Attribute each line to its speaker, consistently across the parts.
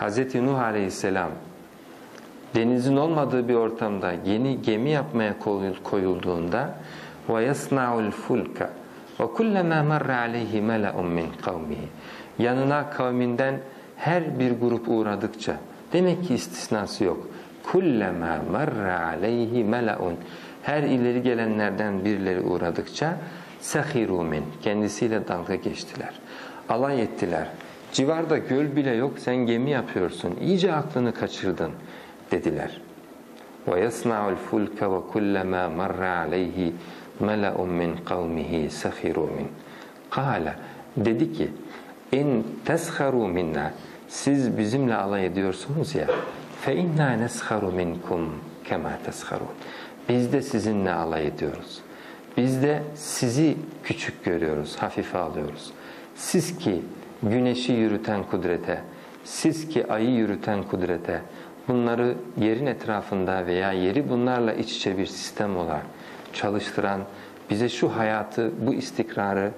Speaker 1: Hz. Nuh Aleyhisselam denizin olmadığı bir ortamda yeni gemi yapmaya koyul- koyulduğunda وَيَصْنَعُ الْفُلْكَ وَكُلَّمَا مَرَّ عَلَيْهِ مَلَأٌ مِّنْ قَوْمِهِ Yanına kavminden her bir grup uğradıkça demek ki istisnası yok. كُلَّمَا مَرَّ عَلَيْهِ مَلَأٌ Her ileri gelenlerden birileri uğradıkça سَخِرُوا مِنْ Kendisiyle dalga geçtiler. Alay ettiler. Civarda göl bile yok sen gemi yapıyorsun. İyice aklını kaçırdın dediler. وَيَصْنَعُ الْفُلْكَ وَكُلَّمَا مَرَّ عَلَيْهِ مَلَأٌ مِّنْ قَوْمِهِ سَخِرُوا مِنْ قَالَ Dedi ki اِنْ تَسْخَرُوا مِنَّا Siz bizimle alay ediyorsunuz ya فَاِنَّا نَسْخَرُ مِنْكُمْ كَمَا تَسْخَرُونَ Biz de sizinle alay ediyoruz. Biz de sizi küçük görüyoruz, hafife alıyoruz. Siz ki güneşi yürüten kudrete, siz ki ayı yürüten kudrete, bunları yerin etrafında veya yeri bunlarla iç içe bir sistem olarak çalıştıran, bize şu hayatı, bu istikrarı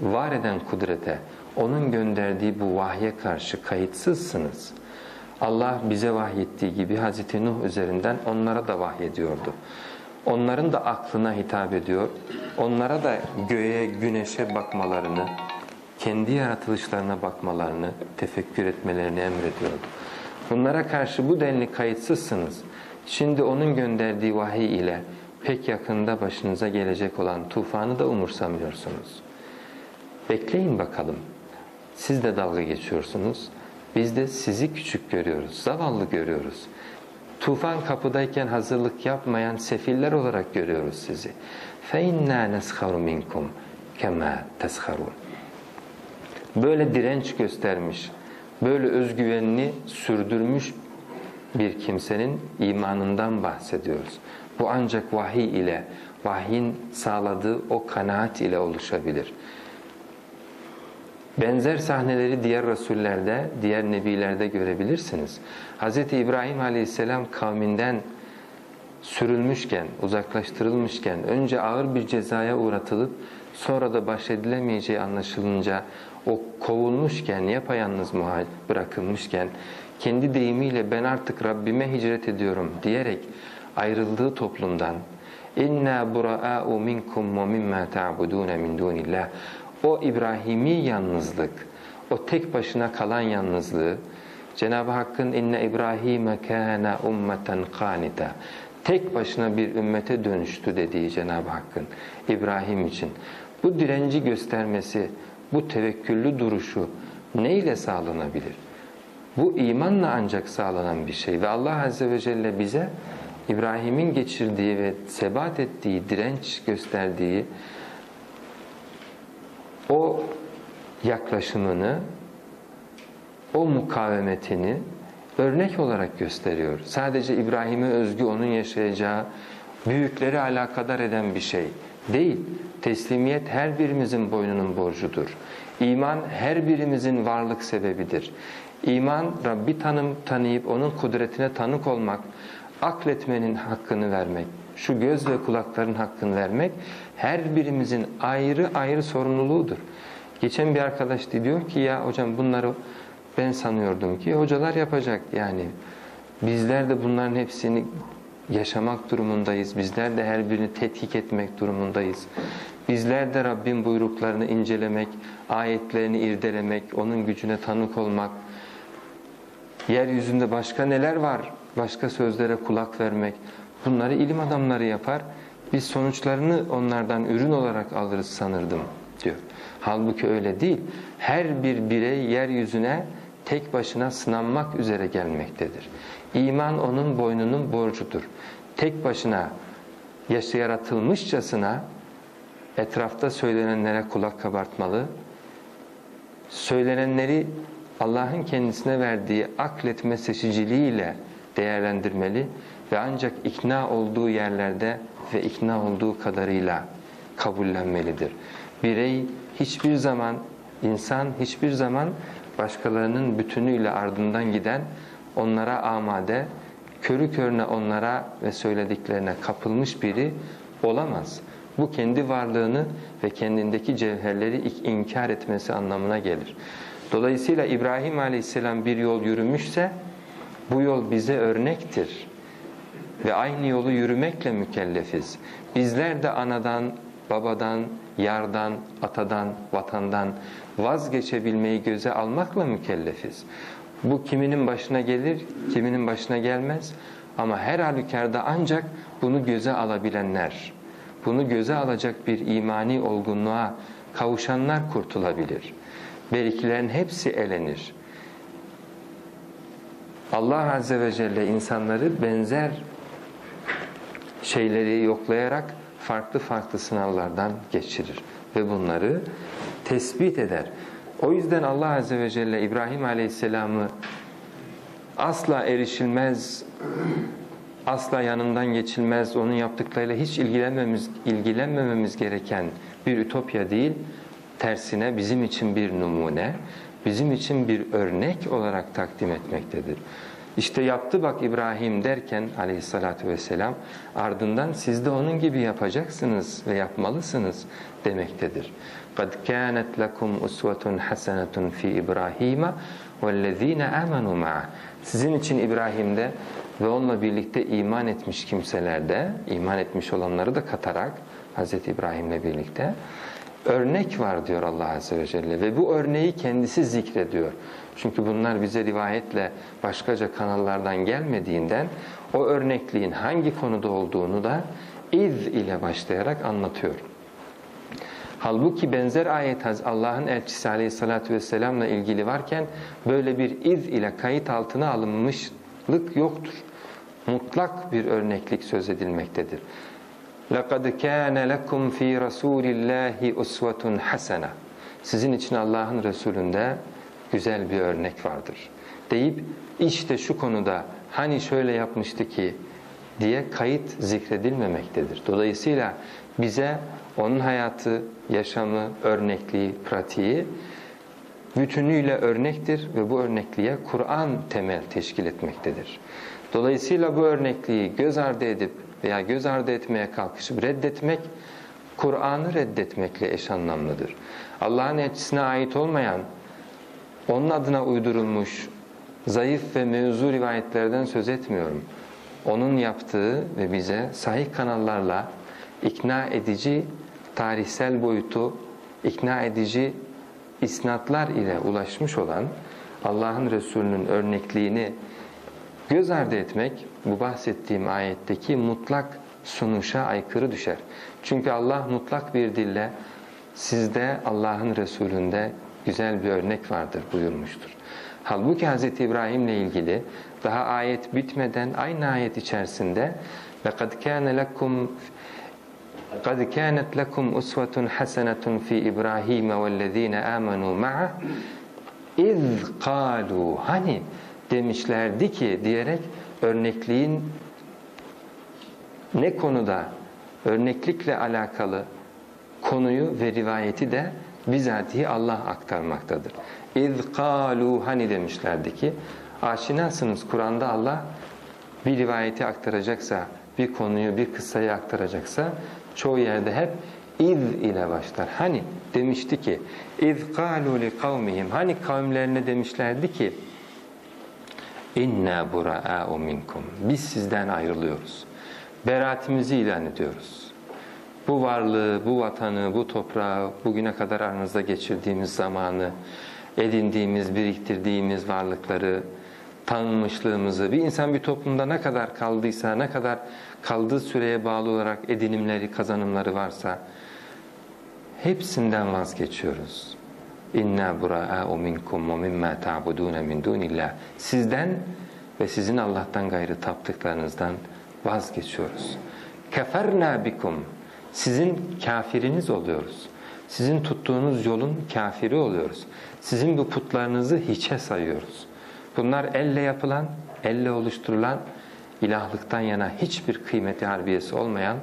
Speaker 1: var eden kudrete, onun gönderdiği bu vahye karşı kayıtsızsınız. Allah bize vahyettiği gibi Hz. Nuh üzerinden onlara da vahyediyordu. Onların da aklına hitap ediyor. Onlara da göğe, güneşe bakmalarını, kendi yaratılışlarına bakmalarını, tefekkür etmelerini emrediyordu. Bunlara karşı bu denli kayıtsızsınız. Şimdi onun gönderdiği vahiy ile pek yakında başınıza gelecek olan tufanı da umursamıyorsunuz. Bekleyin bakalım. Siz de dalga geçiyorsunuz. Biz de sizi küçük görüyoruz, zavallı görüyoruz. Tufan kapıdayken hazırlık yapmayan sefiller olarak görüyoruz sizi. فَاِنَّا نَسْخَرُ مِنْكُمْ كَمَا تَسْخَرُونَ Böyle direnç göstermiş, böyle özgüvenini sürdürmüş bir kimsenin imanından bahsediyoruz. Bu ancak vahiy ile, vahyin sağladığı o kanaat ile oluşabilir. Benzer sahneleri diğer rasullerde, diğer nebilerde görebilirsiniz. Hz. İbrahim aleyhisselam kavminden sürülmüşken, uzaklaştırılmışken, önce ağır bir cezaya uğratılıp sonra da baş edilemeyeceği anlaşılınca o kovulmuşken, yapayalnız muhal bırakılmışken kendi deyimiyle ben artık Rabbime hicret ediyorum diyerek ayrıldığı toplumdan inna buraa'u minkum ve mimma ta'budun min dunillah o İbrahimi yalnızlık, o tek başına kalan yalnızlığı Cenab-ı Hakk'ın inne İbrahime kâne ummeten kânita tek başına bir ümmete dönüştü dediği Cenab-ı Hakk'ın İbrahim için. Bu direnci göstermesi, bu tevekküllü duruşu neyle sağlanabilir? Bu imanla ancak sağlanan bir şey ve Allah Azze ve Celle bize İbrahim'in geçirdiği ve sebat ettiği, direnç gösterdiği o yaklaşımını, o mukavemetini örnek olarak gösteriyor. Sadece İbrahim'e özgü onun yaşayacağı büyükleri alakadar eden bir şey değil. Teslimiyet her birimizin boynunun borcudur. İman her birimizin varlık sebebidir. İman Rabbi tanım tanıyıp onun kudretine tanık olmak, akletmenin hakkını vermek, şu göz ve kulakların hakkını vermek her birimizin ayrı ayrı sorumluluğudur. Geçen bir arkadaş diyor ki ya hocam bunları ben sanıyordum ki hocalar yapacak yani. Bizler de bunların hepsini yaşamak durumundayız. Bizler de her birini tetkik etmek durumundayız. Bizler de Rabbin buyruklarını incelemek, ayetlerini irdelemek, onun gücüne tanık olmak, yeryüzünde başka neler var, başka sözlere kulak vermek, bunları ilim adamları yapar. Biz sonuçlarını onlardan ürün olarak alırız sanırdım diyor. Halbuki öyle değil. Her bir birey yeryüzüne tek başına sınanmak üzere gelmektedir. İman onun boynunun borcudur. Tek başına yaşı yaratılmışçasına etrafta söylenenlere kulak kabartmalı, söylenenleri Allah'ın kendisine verdiği akletme seçiciliğiyle değerlendirmeli ve ancak ikna olduğu yerlerde ve ikna olduğu kadarıyla kabullenmelidir. Birey hiçbir zaman, insan hiçbir zaman başkalarının bütünüyle ardından giden, onlara amade, körü körüne onlara ve söylediklerine kapılmış biri olamaz. Bu kendi varlığını ve kendindeki cevherleri inkar etmesi anlamına gelir. Dolayısıyla İbrahim Aleyhisselam bir yol yürümüşse bu yol bize örnektir. Ve aynı yolu yürümekle mükellefiz. Bizler de anadan, babadan, yardan, atadan, vatandan vazgeçebilmeyi göze almakla mükellefiz. Bu kiminin başına gelir, kiminin başına gelmez. Ama her halükarda ancak bunu göze alabilenler, bunu göze alacak bir imani olgunluğa kavuşanlar kurtulabilir. Berikilerin hepsi elenir. Allah Azze ve Celle insanları benzer şeyleri yoklayarak farklı farklı sınavlardan geçirir ve bunları tespit eder. O yüzden Allah Azze ve Celle İbrahim Aleyhisselam'ı asla erişilmez, asla yanından geçilmez, onun yaptıklarıyla hiç ilgilenmemiz, ilgilenmememiz gereken bir ütopya değil, tersine bizim için bir numune, bizim için bir örnek olarak takdim etmektedir. İşte yaptı bak İbrahim derken aleyhissalatü vesselam ardından siz de onun gibi yapacaksınız ve yapmalısınız demektedir. قَدْ كَانَتْ لَكُمْ اُسْوَةٌ حَسَنَةٌ فِي İbrahim'e وَالَّذ۪ينَ آمَنُوا مَعَهُ Sizin için İbrahim'de ve onunla birlikte iman etmiş kimselerde, iman etmiş olanları da katarak Hz. İbrahim'le birlikte örnek var diyor Allah Azze ve Celle ve bu örneği kendisi zikrediyor. Çünkü bunlar bize rivayetle başkaca kanallardan gelmediğinden o örnekliğin hangi konuda olduğunu da iz ile başlayarak anlatıyor. Halbuki benzer ayet Allah'ın elçisi aleyhissalatü vesselamla ilgili varken böyle bir iz ile kayıt altına alınmışlık yoktur. Mutlak bir örneklik söz edilmektedir. لَقَدْ كَانَ لَكُمْ ف۪ي رَسُولِ اللّٰهِ اُسْوَةٌ حَسَنَةٌ Sizin için Allah'ın Resulündə güzel bir örnek vardır. Deyip işte şu konuda hani şöyle yapmıştı ki diye kayıt zikredilmemektedir. Dolayısıyla bize onun hayatı, yaşamı, örnekliği, pratiği bütünüyle örnektir ve bu örnekliğe Kur'an temel teşkil etmektedir. Dolayısıyla bu örnekliği göz ardı edip veya göz ardı etmeye kalkışıp reddetmek, Kur'an'ı reddetmekle eş anlamlıdır. Allah'ın elçisine ait olmayan, onun adına uydurulmuş, zayıf ve mevzu rivayetlerden söz etmiyorum. Onun yaptığı ve bize sahih kanallarla ikna edici tarihsel boyutu, ikna edici isnatlar ile ulaşmış olan Allah'ın Resulü'nün örnekliğini göz ardı etmek bu bahsettiğim ayetteki mutlak sunuşa aykırı düşer. Çünkü Allah mutlak bir dille sizde Allah'ın Resulü'nde güzel bir örnek vardır buyurmuştur. Halbuki Hz. İbrahim'le ilgili daha ayet bitmeden aynı ayet içerisinde لَقَدْ كَانَ لَكُمْ قَدْ كَانَتْ لَكُمْ أُسْوَةٌ حَسَنَةٌ فِي إِبْرَاهِيمَ وَالَّذ۪ينَ آمَنُوا مَعَهُ اِذْ قَالُوا Hani demişlerdi ki diyerek örnekliğin ne konuda örneklikle alakalı konuyu ve rivayeti de bizatihi Allah aktarmaktadır. اِذْ قَالُوا Hani demişlerdi ki aşinasınız Kur'an'da Allah bir rivayeti aktaracaksa, bir konuyu, bir kıssayı aktaracaksa çoğu yerde hep iz ile başlar. Hani demişti ki iz qalu li kavmihim hani kavimlerine demişlerdi ki inna bura'u minkum biz sizden ayrılıyoruz. Beraatimizi ilan ediyoruz. Bu varlığı, bu vatanı, bu toprağı, bugüne kadar aranızda geçirdiğimiz zamanı, edindiğimiz, biriktirdiğimiz varlıkları, tanınmışlığımızı, bir insan bir toplumda ne kadar kaldıysa, ne kadar kaldığı süreye bağlı olarak edinimleri, kazanımları varsa hepsinden vazgeçiyoruz. İnna bura'u minkum ve mimma ta'budun min dunillah. Sizden ve sizin Allah'tan gayrı taptıklarınızdan vazgeçiyoruz. Keferna bikum. Sizin kafiriniz oluyoruz. Sizin tuttuğunuz yolun kafiri oluyoruz. Sizin bu putlarınızı hiçe sayıyoruz. Bunlar elle yapılan, elle oluşturulan, ilahlıktan yana hiçbir kıymeti harbiyesi olmayan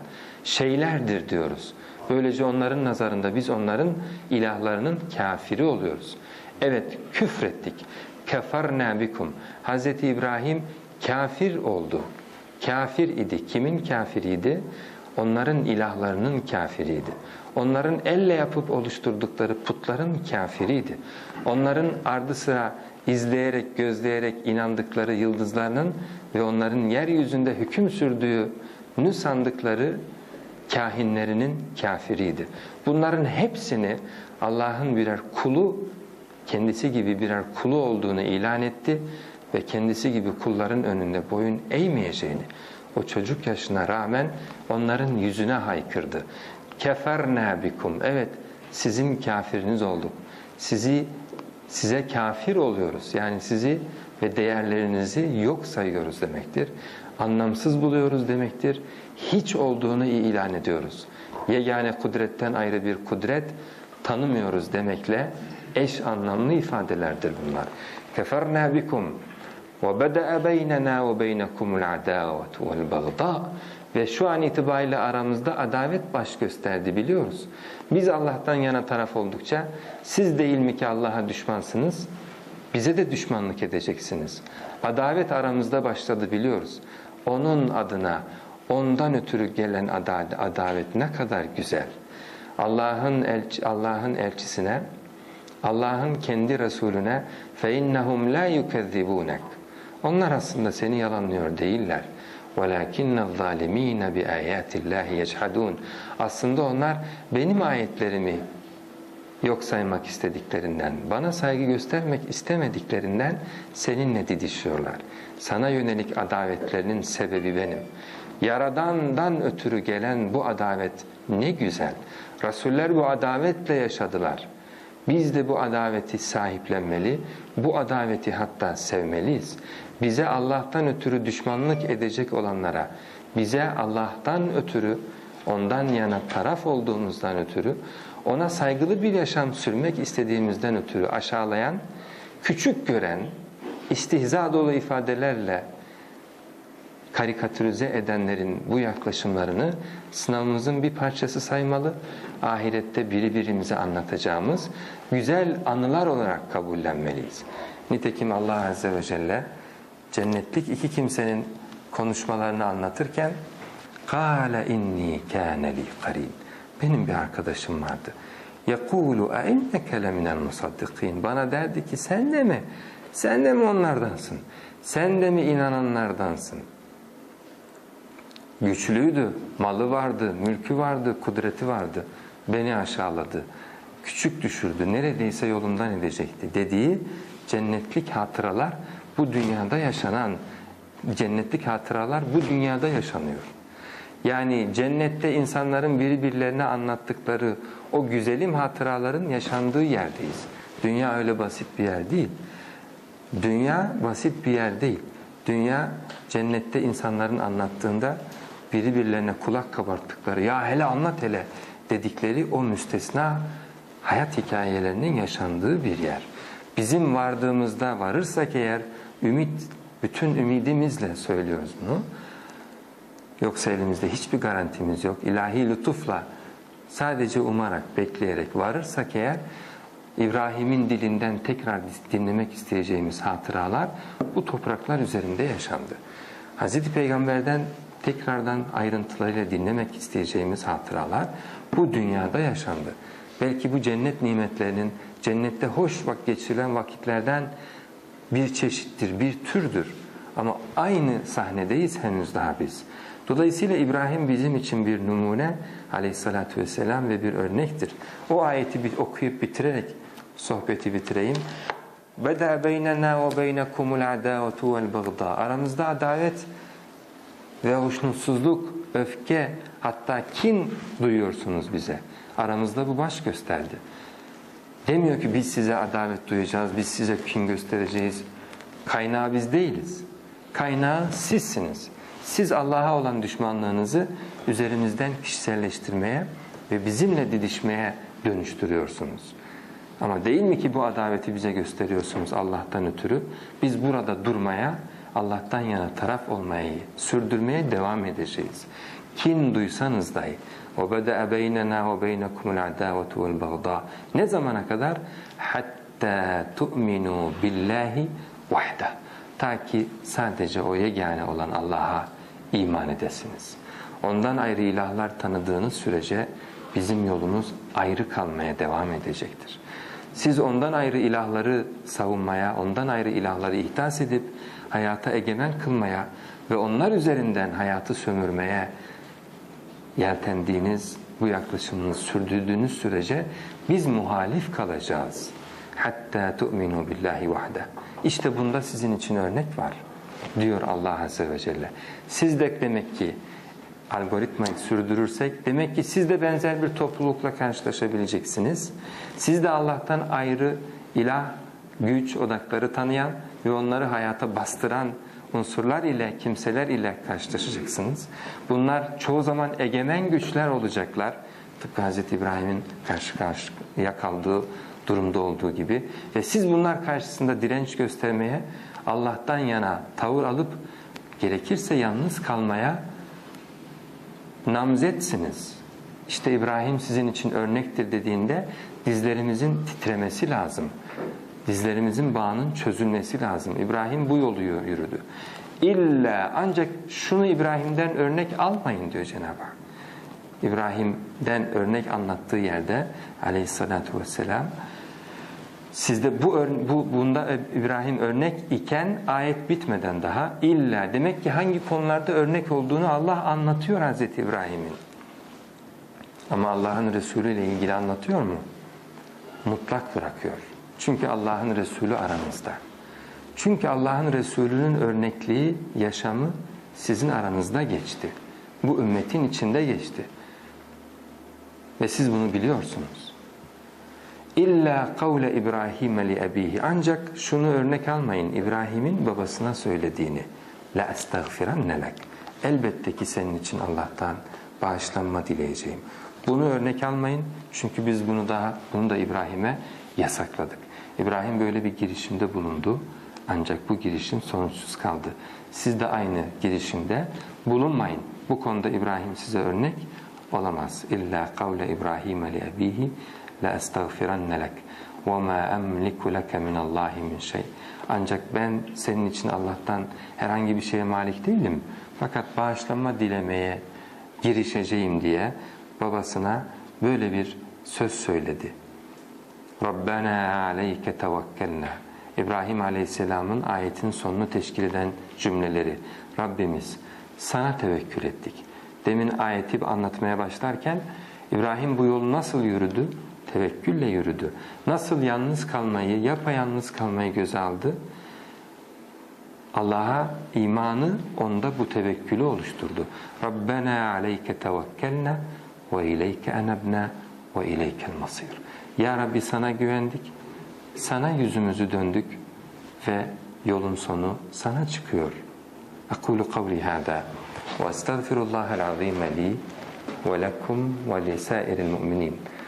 Speaker 1: şeylerdir diyoruz. Böylece onların nazarında biz onların ilahlarının kafiri oluyoruz. Evet küfrettik. Kefarna bikum. Hz. İbrahim kafir oldu. Kafir idi. Kimin kafiriydi? onların ilahlarının kafiriydi. Onların elle yapıp oluşturdukları putların kafiriydi. Onların ardı sıra izleyerek, gözleyerek inandıkları yıldızlarının ve onların yeryüzünde hüküm sürdüğünü sandıkları kahinlerinin kafiriydi. Bunların hepsini Allah'ın birer kulu, kendisi gibi birer kulu olduğunu ilan etti ve kendisi gibi kulların önünde boyun eğmeyeceğini o çocuk yaşına rağmen onların yüzüne haykırdı. Keferna bikum. Evet sizin kafiriniz olduk. Sizi size kafir oluyoruz. Yani sizi ve değerlerinizi yok sayıyoruz demektir. Anlamsız buluyoruz demektir. Hiç olduğunu ilan ediyoruz. Yegane kudretten ayrı bir kudret tanımıyoruz demekle eş anlamlı ifadelerdir bunlar. Keferna bikum وَبَدَأَ بَيْنَنَا وَبَيْنَكُمُ الْعَدَاوَةُ وَالْبَغْضَاءُ Ve şu an itibariyle aramızda adavet baş gösterdi biliyoruz. Biz Allah'tan yana taraf oldukça siz değil mi ki Allah'a düşmansınız? Bize de düşmanlık edeceksiniz. Adavet aramızda başladı biliyoruz. Onun adına, ondan ötürü gelen adavet ne kadar güzel. Allah'ın elçi, Allah'ın elçisine, Allah'ın kendi Resulüne فَاِنَّهُمْ لَا يُكَذِّبُونَكَ onlar aslında seni yalanlıyor değiller. وَلَاكِنَّ الظَّالِم۪ينَ بِآيَاتِ اللّٰهِ يَجْحَدُونَ Aslında onlar benim ayetlerimi yok saymak istediklerinden, bana saygı göstermek istemediklerinden seninle didişiyorlar. Sana yönelik adavetlerinin sebebi benim. Yaradandan ötürü gelen bu adavet ne güzel. Rasuller bu adavetle yaşadılar. Biz de bu adaveti sahiplenmeli, bu adaveti hatta sevmeliyiz. Bize Allah'tan ötürü düşmanlık edecek olanlara, bize Allah'tan ötürü, ondan yana taraf olduğumuzdan ötürü, ona saygılı bir yaşam sürmek istediğimizden ötürü aşağılayan, küçük gören, istihza dolu ifadelerle karikatürize edenlerin bu yaklaşımlarını sınavımızın bir parçası saymalı, ahirette biri birimize anlatacağımız güzel anılar olarak kabullenmeliyiz. Nitekim Allah Azze ve Celle cennetlik iki kimsenin konuşmalarını anlatırken قَالَ اِنِّي كَانَ لِي قَرِينَ Benim bir arkadaşım vardı. يَقُولُ اَاِنَّكَ لَمِنَ الْمُصَدِّقِينَ Bana derdi ki sen de mi? Sen de mi onlardansın? Sen de mi inananlardansın? Güçlüydü, malı vardı, mülkü vardı, kudreti vardı. Beni aşağıladı, küçük düşürdü, neredeyse yolundan edecekti dediği cennetlik hatıralar bu dünyada yaşanan cennetlik hatıralar bu dünyada yaşanıyor. Yani cennette insanların birbirlerine anlattıkları o güzelim hatıraların yaşandığı yerdeyiz. Dünya öyle basit bir yer değil. Dünya basit bir yer değil. Dünya cennette insanların anlattığında birbirlerine kulak kabarttıkları ya hele anlat hele dedikleri o müstesna hayat hikayelerinin yaşandığı bir yer. Bizim vardığımızda varırsak eğer ümit, bütün ümidimizle söylüyoruz bunu. Yoksa elimizde hiçbir garantimiz yok. İlahi lütufla sadece umarak, bekleyerek varırsak eğer İbrahim'in dilinden tekrar dinlemek isteyeceğimiz hatıralar bu topraklar üzerinde yaşandı. Hazreti Peygamber'den tekrardan ayrıntılarıyla dinlemek isteyeceğimiz hatıralar bu dünyada yaşandı. Belki bu cennet nimetlerinin cennette hoş vakit geçirilen vakitlerden bir çeşittir, bir türdür. Ama aynı sahnedeyiz henüz daha biz. Dolayısıyla İbrahim bizim için bir numune aleyhissalatü vesselam ve bir örnektir. O ayeti bir okuyup bitirerek sohbeti bitireyim. Beda beynena ve beynekumul adavetu vel bagda. Aramızda adavet ve hoşnutsuzluk, öfke hatta kin duyuyorsunuz bize. Aramızda bu baş gösterdi. Demiyor ki biz size adalet duyacağız, biz size kin göstereceğiz. Kaynağı biz değiliz. Kaynağı sizsiniz. Siz Allah'a olan düşmanlığınızı üzerimizden kişiselleştirmeye ve bizimle didişmeye dönüştürüyorsunuz. Ama değil mi ki bu adaveti bize gösteriyorsunuz Allah'tan ötürü? Biz burada durmaya, Allah'tan yana taraf olmayı sürdürmeye devam edeceğiz. Kin duysanız dahi وَبَدَأَ بَيْنَنَا وَبَيْنَكُمُ الْعَدَاوَةُ وَالْبَغْضَاءُ Ne zamana kadar? حَتَّى تُؤْمِنُوا بِاللّٰهِ وَحْدَهُ Ta ki sadece o yegane olan Allah'a iman edesiniz. ondan ayrı ilahlar tanıdığınız sürece bizim yolumuz ayrı kalmaya devam edecektir. Siz ondan ayrı ilahları savunmaya, ondan ayrı ilahları ihdas edip hayata egemen kılmaya ve onlar üzerinden hayatı sömürmeye yeltendiğiniz, bu yaklaşımınızı sürdürdüğünüz sürece biz muhalif kalacağız. Hatta tu'minu billahi vahde. İşte bunda sizin için örnek var diyor Allah Azze ve Celle. Siz de demek ki algoritmayı sürdürürsek demek ki siz de benzer bir toplulukla karşılaşabileceksiniz. Siz de Allah'tan ayrı ilah, güç odakları tanıyan ve onları hayata bastıran unsurlar ile, kimseler ile karşılaşacaksınız. Bunlar çoğu zaman egemen güçler olacaklar. Tıpkı Hz. İbrahim'in karşı karşıya kaldığı durumda olduğu gibi. Ve siz bunlar karşısında direnç göstermeye, Allah'tan yana tavır alıp gerekirse yalnız kalmaya namzetsiniz. İşte İbrahim sizin için örnektir dediğinde dizlerimizin titremesi lazım. Dizlerimizin bağının çözülmesi lazım. İbrahim bu yolu yürüdü. İlla ancak şunu İbrahim'den örnek almayın diyor Cenab-ı Hak. İbrahim'den örnek anlattığı yerde aleyhissalatü vesselam sizde bu, bu bunda İbrahim örnek iken ayet bitmeden daha illa demek ki hangi konularda örnek olduğunu Allah anlatıyor Hazreti İbrahim'in. Ama Allah'ın Resulü ile ilgili anlatıyor mu? Mutlak bırakıyor. Çünkü Allah'ın Resulü aranızda. Çünkü Allah'ın Resulü'nün örnekliği, yaşamı sizin aranızda geçti. Bu ümmetin içinde geçti. Ve siz bunu biliyorsunuz. İlla kavle İbrahim li abihi. Ancak şunu örnek almayın İbrahim'in babasına söylediğini. La estağfirenne lek. Elbette ki senin için Allah'tan bağışlanma dileyeceğim. Bunu örnek almayın çünkü biz bunu daha bunu da İbrahim'e yasakladık. İbrahim böyle bir girişimde bulundu ancak bu girişim sonuçsuz kaldı. Siz de aynı girişimde bulunmayın. Bu konuda İbrahim size örnek olamaz. İlla kavle İbrahim li abihi la estağfirenne lek ve ma emliku leke min Allahi min şey. Ancak ben senin için Allah'tan herhangi bir şeye malik değilim. Fakat bağışlanma dilemeye girişeceğim diye babasına böyle bir söz söyledi. Rabbena aleyke tevekkelna. İbrahim Aleyhisselam'ın ayetin sonunu teşkil eden cümleleri. Rabbimiz sana tevekkül ettik. Demin ayeti anlatmaya başlarken İbrahim bu yolu nasıl yürüdü? Tevekkülle yürüdü. Nasıl yalnız kalmayı, yapayalnız kalmayı göze aldı? Allah'a imanı onda bu tevekkülü oluşturdu. Rabbena aleyke tevekkelna ve ileyke enebna ve ileykel masir. Ya Rabbi sana güvendik, sana yüzümüzü döndük ve yolun sonu sana çıkıyor. Hâdâ ve estağfirullahal azîme li ve lekum ve lisairil mu'minin.